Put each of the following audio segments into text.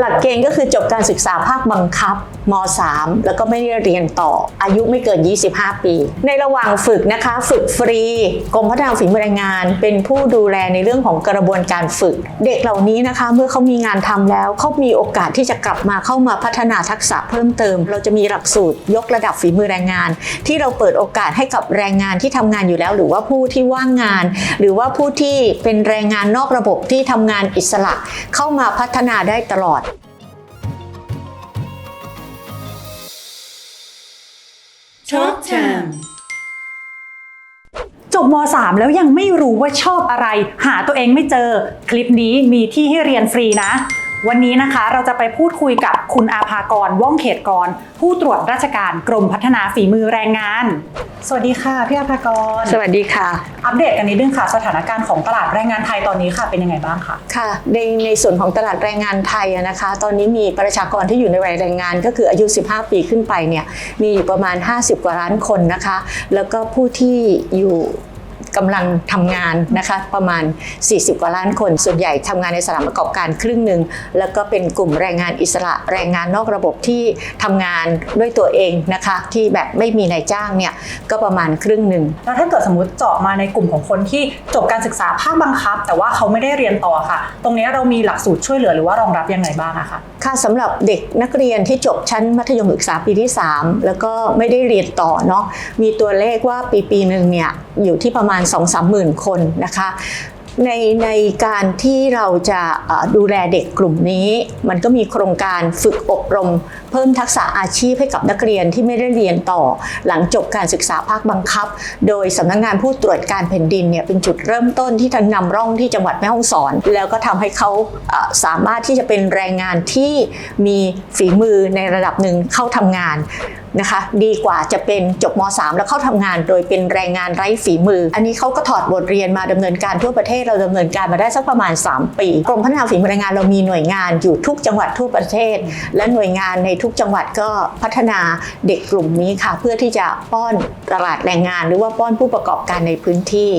หลักเกณฑ์ก็คือจบการศึกษาภาคบังคับม .3 แล้วก็ไม่ได้เรียนต่ออายุไม่เกิน 25 ปี ในระหว่างฝึกนะคะ ฝึกฟรีกรมพัฒนาฝีมือแรงงาน เป็นผู้ดูแลในเรื่องของกระบวนการฝึก เด็กเหล่านี้นะคะ เมื่อเขามีงานทำแล้วเขามีโอกาสที่จะกลับมาเข้ามาพัฒนาทักษะเพิ่มเติม เราจะมีหลักสูตรยกระดับฝีมือแรงงาน ที่เราเปิดโอกาสให้กับแรงงานที่ทำงานอยู่แล้ว หรือว่าผู้ที่ว่างงาน หรือว่าผู้ที่เป็นแรงงานนอกระบบที่ทำงานอิสระเข้ามาพัฒนาได้ตลอด Talk Time จบม .3 แล้วยังไม่รู้ว่าชอบอะไร หาตัวเองไม่เจอ คลิปนี้มีที่ให้เรียนฟรีนะ วันนี้นะคะเราจะไปพูดคุยกับคุณอาภากรว่องเขตกร ผู้ตรวจราชการกรมพัฒนาฝีมือแรงงาน สวัสดีค่ะพี่อาภากร สวัสดีค่ะ อัปเดตกันนิดนึงค่ะ สถานการณ์ของตลาดแรงงานไทยตอนนี้ค่ะเป็นยังไงบ้างคะค่ะในในส่วนของตลาดแรงงานไทยอะนะคะ ตอนนี้มีประชากรที่อยู่ในวัยแรงงาน ก็คืออายุ 15 ปีขึ้นไปเนี่ยมีอยู่ประมาณ 50 กว่าล้านคนนะคะ แล้วก็ผู้ที่อยู่ กำลังทำงานนะคะประมาณ 40 กว่าล้านคน ส่วนใหญ่ทำงานในสถานประกอบการครึ่งหนึ่งแล้วก็เป็นกลุ่มแรงงานอิสระแรงงานนอกระบบที่ทำงานด้วยตัวเองนะคะที่แบบไม่มีนายจ้างเนี่ยก็ประมาณครึ่งหนึ่งแล้วถ้าเกิดสมมติเจาะมาในกลุ่มของคนที่จบการศึกษาภาคบังคับ แต่ว่าเขาไม่ได้เรียนต่อค่ะ ตรงนี้เรามีหลักสูตรช่วยเหลือหรือว่ารองรับยังไงบ้างอะคะค่ะสำหรับเด็กนักเรียนที่จบชั้นมัธยมศึกษาปีที่ 3 แล้วก็ไม่ได้เรียนต่อเนาะมีตัวเลขว่าปีปีหนึ่งเนี่ยอยู่ที่ประมาณ2 3 0 0 0 0คนนะคะในในการที่เราจะดูแลเด็กกลุ่มนี้ มันก็มีโครงการฝึกอบรม เพิ่มทักษะอาชีพให้กับนักเรียนที่ไม่ได้เรียนต่อ หลังจบการศึกษาภาคบังคับ โดยสำนักงานผู้ตรวจการแผ่นดินเนี่ยเป็นจุดเริ่มต้นที่ทันนำร่องที่จังหวัดแม่ฮ่องสอน แล้วก็ทำให้เขาสามารถที่จะเป็นแรงงานที่มีฝีมือในระดับหนึ่งเข้าทำงานนะคะดีกว่าจะเป็นจบม .3 แล้วเข้าทำงานโดยเป็นแรงงานไร้ฝีมือ อันนี้เขาก็ถอดบทเรียนมาดำเนินการทั่วประเทศเราดำเนินการมาได้สักประมาณ 3 ปีกรมพัฒนาฝีมือแรงงานเรามีหน่วยงานอยู่ทุกจังหวัดทั่วประเทศ และหน่วยงานในทุกจังหวัดก็พัฒนาเด็กกลุ่มนี้ค่ะ เพื่อที่จะป้อนตลาดแรงงาน หรือว่าป้อนผู้ประกอบการในพื้นที่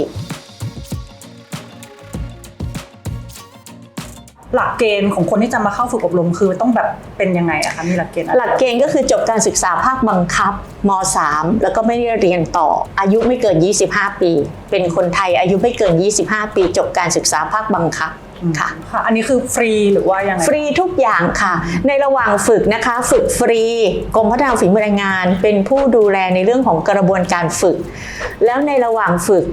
หลักเกณฑ์ของคนที่จะมาเข้าฝึกอบรมคือต้องแบบเป็นยังไงอะคะมีหลักเกณฑ์อะไรหลักเกณฑ์ก็คือจบการศึกษาภาคบังคับม .3 แล้วก็ไม่ได้เรียนต่อ อายุไม่เกิน 25 ปี เป็นคนไทยอายุไม่เกิน 25 ปี จบการศึกษาภาคบังคับค่ะค่ะอันนี้คือฟรีหรือว่ายังไงฟรีทุกอย่างค่ะ ในระหว่างฝึกนะคะ ฝึกฟรีกรมพัฒนาฝีมือแรงงาน เป็นผู้ดูแลในเรื่องของกระบวนการฝึก แล้วในระหว่างฝึก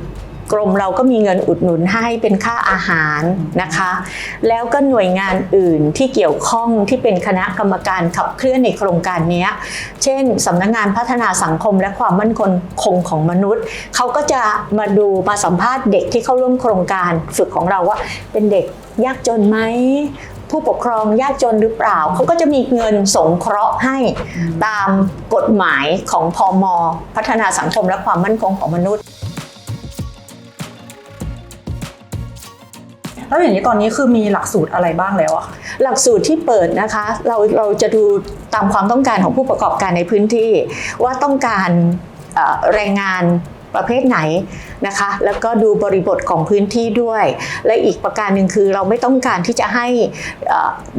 กรมเราก็มีเงินอุดหนุนให้เป็นค่าอาหารนะคะ แล้วก็หน่วยงานอื่นที่เกี่ยวข้องที่เป็นคณะกรรมการขับเคลื่อนในโครงการนี้เช่นสำนักงานพัฒนาสังคมและความมั่นคงคงของมนุษย์ เขาก็จะมาดูมาสัมภาษณ์เด็กที่เข้าร่วมโครงการฝึกของเราว่าเป็นเด็กยากจนไหมผู้ปกครองยากจนหรือเปล่า เขาก็จะมีเงินสงเคราะห์ให้ตามกฎหมายของพอมพัฒนาสังคมและความมั่นคงของมนุษย์ แล้วอย่างนี้ตอนนี้คือมีหลักสูตรอะไรบ้างแล้วอะคะหลักสูตรที่เปิดนะคะ เราเราจะดูตามความต้องการของผู้ประกอบการในพื้นที่ ว่าต้องการแรงงานประเภทไหนนะคะ แล้วก็ดูบริบทของพื้นที่ด้วย และอีกประการหนึ่งคือเราไม่ต้องการที่จะให้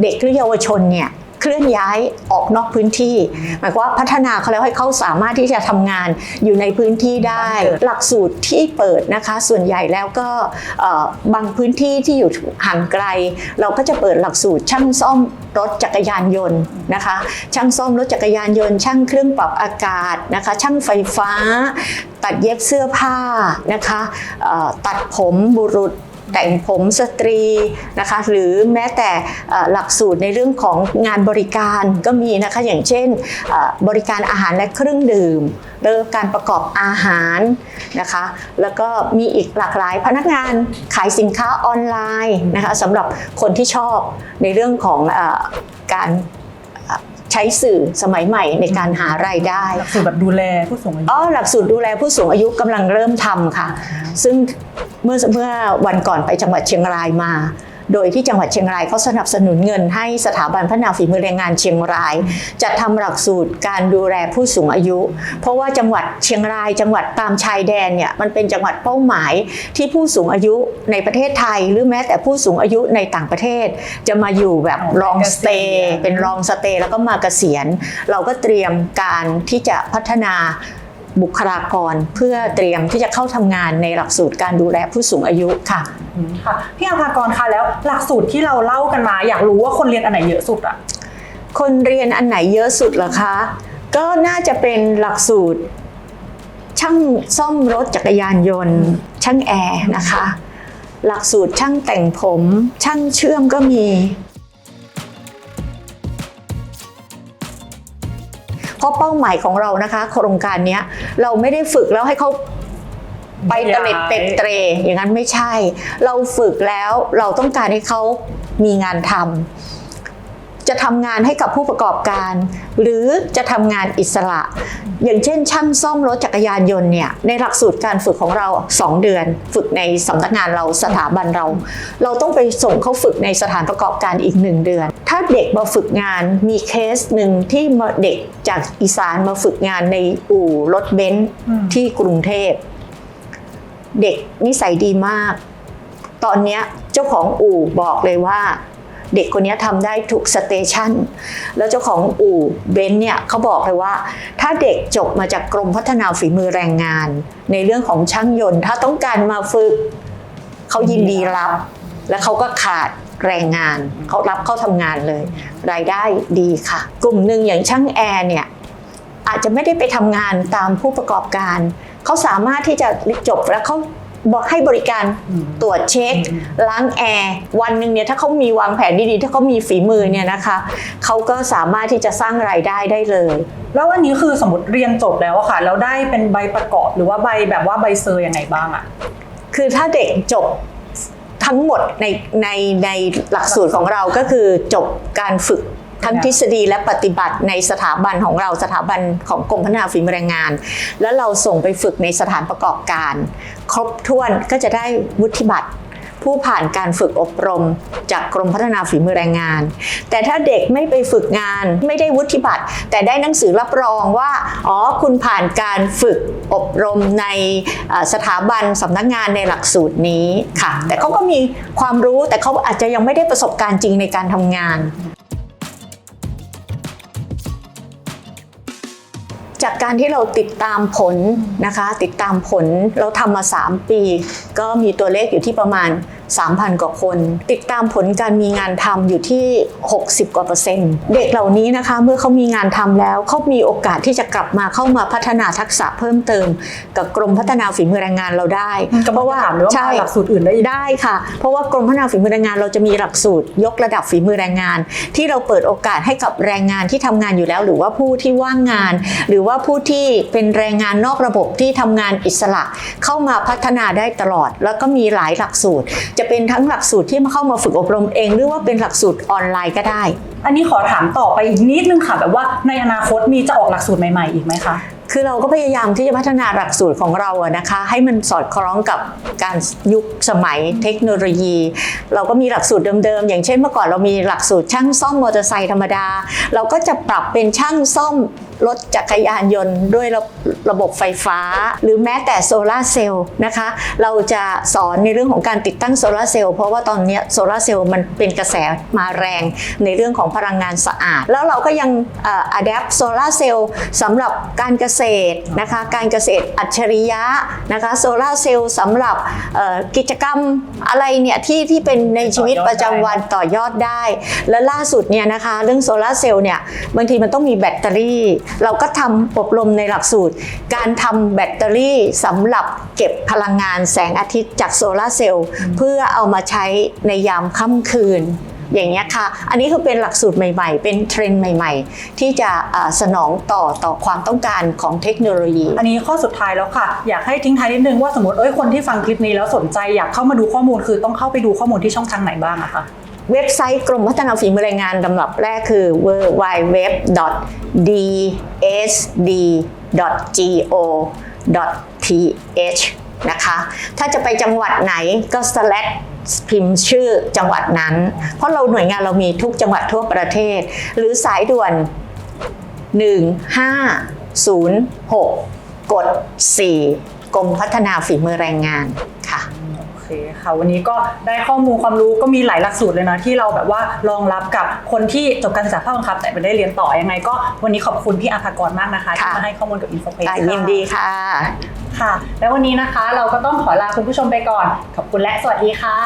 เด็กหรือเยาวชนเนี่ย เคลื่อนย้ายออกนอกพื้นที่ หมายความว่าพัฒนาเขาแล้วให้เขาสามารถที่จะทำงานอยู่ในพื้นที่ได้ หลักสูตรที่เปิดนะคะ ส่วนใหญ่แล้วก็เอ่อบางพื้นที่ที่อยู่ห่างไกล เราก็จะเปิดหลักสูตรช่างซ่อมรถจักรยานยนต์นะคะ ช่างซ่อมรถจักรยานยนต์ ช่างเครื่องปรับอากาศนะคะ ช่างไฟฟ้า ตัดเย็บเสื้อผ้านะคะเอ่อตัดผมบุรุษ แต่งผมสตรีนะคะหรือแม้แต่หลักสูตรในเรื่องของงานบริการก็มีนะคะอย่างเช่นบริการอาหารและเครื่องดื่มเรื่องการประกอบอาหารนะคะแล้วก็มีอีกหลากหลายพนักงานขายสินค้าออนไลน์นะคะสำหรับคนที่ชอบในเรื่องของอการ ช้สื่อสมัยใหม่ในการหารายได้หลักสูตรแบบดูแลผู้สูงอายุอ๋อหลักสูตรดูแลผู้สูงอายุกำลังเริ่มทำค่ะ ซึ่งเมื่อเมื่อวันก่อนไปจังหวัดเชียงรายมา โดยที่จังหวัดเชียงรายเขาสนับสนุนเงินให้สถาบันพัฒนาฝีมือแรงงานเชียงราย จัดทำหลักสูตรการดูแลผู้สูงอายุ เพราะว่าจังหวัดเชียงราย จังหวัดตามชายแดนเนี่ยมันเป็นจังหวัดเป้าหมายที่ผู้สูงอายุในประเทศไทย หรือแม้แต่ผู้สูงอายุในต่างประเทศ จะมาอยู่แบบลองสเตย์เป็นลองสเตย์แล้วก็มาเกษียณ เราก็เตรียมการที่จะพัฒนา บุคลากร เพื่อเตรียมที่จะเข้าทำงานในหลักสูตรการดูแลผู้สูงอายุค่ะอืมค่ะพี่อาภากรคะแล้วหลักสูตรที่เราเล่ากันมา อยากรู้ว่าคนเรียนอันไหนเยอะสุดอะคนเรียนอันไหนเยอะสุดเหรอคะ ก็น่าจะเป็นหลักสูตร ช่างซ่อมรถจักรยานยนต์ ช่างแอร์นะคะ หลักสูตรช่างแต่งผม ช่างเชื่อมก็มี เพราะเป้าหมายของเรานะคะ โครงการนี้เราไม่ได้ฝึกแล้วให้เขาไปเตะเล็ดเตะเตร อย่างนั้นไม่ใช่ เราฝึกแล้วเราต้องการให้เขามีงานทำ จะทำงานให้กับผู้ประกอบการ หรือจะทำงานอิสระ อย่างเช่น ช่างซ่อมรถจักรยานยนต์เนี่ยในหลักสูตรการฝึกของเรา 2 เดือน ฝึกในสำนักงานเราสถาบันเรา เราต้องไปส่งเขาฝึกในสถานประกอบการอีก 1 เดือน ถ้าเด็กมาฝึกงานมีเคสหนึ่งที่มาเด็กจากอีสานมาฝึกงานในอู่รถเบนซ์ที่กรุงเทพเด็กนิสัยดีมาก ตอนเนี้ยเจ้าของอู่บอกเลยว่า เด็กคนนี้ทำได้ทุกสเตชันแล้วเจ้าของอู่เบนเนี่ยเขาบอกเลยว่า ถ้าเด็กจบมาจากกรมพัฒนาฝีมือแรงงาน ในเรื่องของช่างยนต์ ถ้าต้องการมาฝึกเขายินดีรับ และเขาก็ขาดแรงงาน เขารับเข้าทำงานเลย รายได้ดีค่ะ กลุ่มหนึ่งอย่างช่างแอร์เนี่ยอาจจะไม่ได้ไปทำงานตามผู้ประกอบการ เขาสามารถที่จะจบแล้วเขา บอกให้บริการตรวจเช็ค ล้างแอร์ วันหนึ่งเนี่ยถ้าเขามีวางแผนดีๆ ถ้าเขามีฝีมือเนี่ยนะคะเขาก็สามารถที่จะสร้างรายได้ได้เลย แล้วอันนี้คือสมมติเรียนจบแล้วอะค่ะแล้วได้เป็นใบประกอบหรือว่าใบแบบว่าใบเซอร์ยังไงบ้างอะคือถ้าเด็กจบทั้งหมดในในในหลักสูตรของเราก็คือจบการฝึก ทั้งทฤษฎีและปฏิบัติในสถาบันของเราสถาบันของกรมพัฒนาฝีมือแรงงาน แล้วเราส่งไปฝึกในสถานประกอบการ ครบถ้วนก็จะได้วุฒิบัตรผู้ผ่านการฝึกอบรมจากกรมพัฒนาฝีมือแรงงาน แต่ถ้าเด็กไม่ไปฝึกงานไม่ได้วุฒิบัตร แต่ได้หนังสือรับรองว่า อ๋อ คุณผ่านการฝึกอบรมในเอ่อสถาบันสำนักงานในหลักสูตรนี้ค่ะ แต่เขาก็มีความรู้แต่เขาอาจจะยังไม่ได้ประสบการณ์จริงในการทำงาน จากการที่เราติดตามผลนะคะ ติดตามผลเราทำมา 3 ปี ก็มีตัวเลขอยู่ที่ประมาณ 3,000 กว่าคน ติดตามผลการมีงานทำอยู่ที่ 60 กว่าเปอร์เซ็นต์ เด็กเหล่านี้นะคะเมื่อเขามีงานทำแล้วเขามีโอกาสที่จะกลับมาเข้ามาพัฒนาทักษะเพิ่มเติม กับกรมพัฒนาฝีมือแรงงานเราได้เพราะว่าถามเลยว่าใช่มาหลักสูตรอื่นได้อีกได้ค่ะ เพราะว่ากรมพัฒนาฝีมือแรงงานเราจะมีหลักสูตร ยกระดับฝีมือแรงงาน ที่เราเปิดโอกาสให้กับแรงงานที่ทำงานอยู่แล้ว หรือว่าผู้ที่ว่างงาน หรือว่าผู้ที่เป็นแรงงานนอกระบบที่ทำงานอิสระเข้ามาพัฒนาได้ตลอด แล้วก็มีหลายหลักสูตรจะเป็นทั้งหลักสูตรที่มาเข้ามาฝึกอบรมเอง หรือว่าเป็นหลักสูตรออนไลน์ก็ได้ อันนี้ขอถามต่อไปอีกนิดนึงค่ะ แบบว่าในอนาคตมีจะออกหลักสูตรใหม่ๆอีกไหมคะ คือเราก็พยายามที่จะพัฒนาหลักสูตรของเราอะนะคะ ให้มันสอดคล้องกับการยุคสมัยเทคโนโลยี เราก็มีหลักสูตรเดิมๆ อย่างเช่นเมื่อก่อนเรามีหลักสูตรช่างซ่อมมอเตอร์ไซค์ธรรมดา เราก็จะปรับเป็นช่างซ่อมรถจักรยานยนต์ด้วยระระบบไฟฟ้า หรือแม้แต่โซลาร์เซลล์นะคะ เราจะสอนในเรื่องของการติดตั้งโซลาร์เซลล์เพราะว่าตอนนี้โซลาร์เซลล์มันเป็นกระแสมาแรงในเรื่องของพลังงานสะอาด แล้วเราก็ยังอัดแอปโซลาร์เซลล์สำหรับการเกษตรนะคะ การเกษตรอัจฉริยะนะคะโซลาร์เซลล์สำหรับเอ่อกิจกรรมอะไรเนี่ยที่ที่เป็นในชีวิตประจำวันต่อยอดได้ และล่าสุดเนี่ยนะคะเรื่องโซลาร์เซลล์เนี่ยบางทีมันต้องมีแบตเตอรี่ เราก็ทำอบรมในหลักสูตร การทำแบตเตอรี่สำหรับเก็บพลังงานแสงอาทิตย์จากโซลาร์เซลล์เพื่อเอามาใช้ในยามค่ำคืน อย่างนี้ยค่ะ อันนี้คือเป็นหลักสูตรใหม่ ๆ เป็นเทรนด์ใหม่ ๆ ที่จะอ่าสนองต่อต่อความต้องการของเทคโนโลยี อันนี้ข้อสุดท้ายแล้วค่ะ อยากให้ทิ้งท้ายนิดนึงว่าสมมติเอ้ยคนที่ฟังคลิปนี้แล้วสนใจอยากเข้ามาดูข้อมูลคือต้องเข้าไปดูข้อมูลที่ช่องทางไหนบ้างอะคะเว็บไซต์กรมพัฒนาฝีมือแรงงานลำดับแรกคือ www.dsd.go.th นะคะ ถ้าจะไปจังหวัดไหนก็ select พิมพ์ชื่อจังหวัดนั้น เพราะเราหน่วยงานเรามีทุกจังหวัดทั่วประเทศ หรือสายด่วน 1506 กด 4 กรมพัฒนาฝีมือแรงงานค่ะโอเคค่ะวันนี้ก็ได้ข้อมูลความรู้ก็มีหลายหลักสูตรเลยนะที่เราแบบว่ารองรับกับคนที่จบการศึกษาภาคบังคับ แต่ไม่ได้เรียนต่อยังไง ก็วันนี้ขอบคุณพี่อาภากรมากนะคะที่ค่ะมาให้ข้อมูลกับอินโฟเพจอะยินดีค่ะ ค่ะ และวันนี้นะคะ เราก็ต้องขอลาคุณผู้ชมไปก่อน ขอบคุณและสวัสดีค่ะ